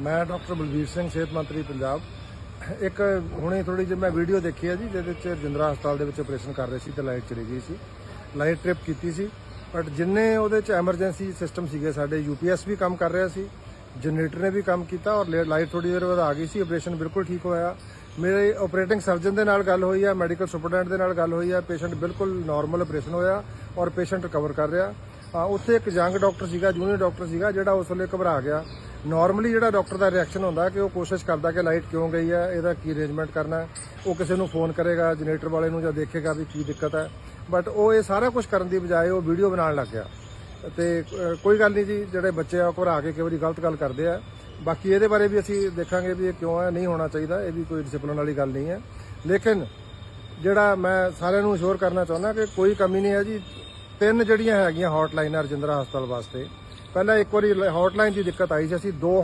ਮੈਂ ਡਾਕਟਰ ਬਲਵੀਰ ਸਿੰਘ, ਸਿਹਤ ਮੰਤਰੀ ਪੰਜਾਬ। ਇੱਕ ਹੁਣੇ ਥੋੜੀ ਜਿਹੀ ਮੈਂ ਵੀਡੀਓ ਦੇਖੀ ਹੈ ਜੀ, ਜਿਹਦੇ ਵਿੱਚ ਰਜਿੰਦਰਾ ਹਸਪਤਾਲ ਦੇ ਵਿੱਚ ਆਪਰੇਸ਼ਨ ਕਰ ਰਹੇ ਸੀ ਤੇ ਲਾਈਟ ਚਲੀ ਗਈ ਸੀ। ਲਾਈਟ ਟ੍ਰਿਪ ਕੀਤੀ ਸੀ। ਬਟ ਜਿੰਨੇ ਉਹਦੇ ਚ ਐਮਰਜੈਂਸੀ ਸਿਸਟਮ ਸੀਗੇ, ਸਾਡੇ ਯੂਪੀਐਸ ਵੀ ਕੰਮ ਕਰ ਰਿਹਾ ਸੀ, ਜਨਰੇਟਰ ਨੇ ਵੀ ਕੰਮ ਕੀਤਾ ਔਰ ਲਾਈਟ ਥੋੜੀ ਦੇਰ ਬਾਅਦ ਆ ਗਈ ਸੀ, ਆਪਰੇਸ਼ਨ ਬਿਲਕੁਲ ਠੀਕ ਹੋਇਆ। ਮੇਰੇ ਆਪਰੇਟਿੰਗ ਸਰਜਨ ਦੇ ਨਾਲ ਗੱਲ ਹੋਈ ਹੈ, ਮੈਡੀਕਲ ਸੁਪਰਡੈਂਟ ਦੇ ਨਾਲ ਗੱਲ ਹੋਈ ਹੈ, ਪੇਸ਼ੈਂਟ ਬਿਲਕੁਲ ਨਾਰਮਲ ਆਪਰੇਸ਼ਨ ਹੋਇਆ ਔਰ ਪੇਸ਼ੈਂਟ ਰਿਕਵਰ ਕਰ ਰਿਹਾ। ਉੱਥੇ ਇੱਕ ਯੰਗ ਡਾਕਟਰ ਸੀਗਾ, ਜੂਨੀਅਰ ਡਾਕਟਰ ਸੀਗਾ, ਜਿਹੜਾ ਉਸ ਵੇਲੇ ਘਬਰਾ ਗਿਆ। ਨਾਰਮਲੀ ਜਿਹੜਾ ਡਾਕਟਰ ਦਾ ਰਿਐਕਸ਼ਨ ਹੁੰਦਾ ਕਿ ਉਹ ਕੋਸ਼ਿਸ਼ ਕਰਦਾ ਕਿ ਲਾਈਟ ਕਿਉਂ ਗਈ ਹੈ, ਇਹਦਾ ਕੀ ਅਰੇਂਜਮੈਂਟ ਕਰਨਾ ਹੈ, ਉਹ ਕਿਸੇ ਨੂੰ ਫੋਨ ਕਰੇਗਾ ਜਨਰੇਟਰ ਵਾਲੇ ਨੂੰ ਜਾਂ ਦੇਖੇਗਾ ਵੀ ਕੀ ਦਿੱਕਤ ਹੈ। ਬਟ ਉਹ ਇਹ ਸਾਰਾ ਕੁਝ ਕਰਨ ਦੀ ਬਜਾਏ ਉਹ ਵੀਡੀਓ ਬਣਾਉਣ ਲੱਗ ਗਿਆ। ਤੇ ਕੋਈ ਗੱਲ ਨਹੀਂ ਜੀ, ਜਿਹੜੇ ਬੱਚੇ ਆ, ਉਹ ਘਬਰਾ ਕੇ ਕਈ ਵਾਰੀ ਗਲਤ ਗੱਲ ਕਰਦੇ ਆ। ਬਾਕੀ ਇਹਦੇ ਬਾਰੇ ਵੀ ਅਸੀਂ ਦੇਖਾਂਗੇ ਵੀ ਇਹ ਕਿਉਂ ਹੈ, ਨਹੀਂ ਹੋਣਾ ਚਾਹੀਦਾ, ਇਹ ਵੀ ਕੋਈ ਡਿਸਪਲਿਨ ਵਾਲੀ ਗੱਲ ਨਹੀਂ ਹੈ। ਲੇਕਿਨ ਜਿਹੜਾ ਮੈਂ ਸਾਰਿਆਂ ਨੂੰ ਅਸ਼ੋਰ ਕਰਨਾ ਚਾਹੁੰਦਾ ਕਿ ਕੋਈ ਕਮੀ ਨਹੀਂ ਹੈ ਜੀ। ਤਿੰਨ ਜਿਹੜੀਆਂ ਹੈਗੀਆਂ ਹੌਟਲਾਈਨਾਂ ਰਜਿੰਦਰਾ ਹਸਪਤਾਲ ਵਾਸਤੇ ਪਹਿਲਾਂ ਇੱਕ ਵਾਰੀ ਹੌਟਲਾਈਨ ਦੀ ਦਿੱਕਤ ਆਈ ਸੀ ਅਸੀਂ ਦੋ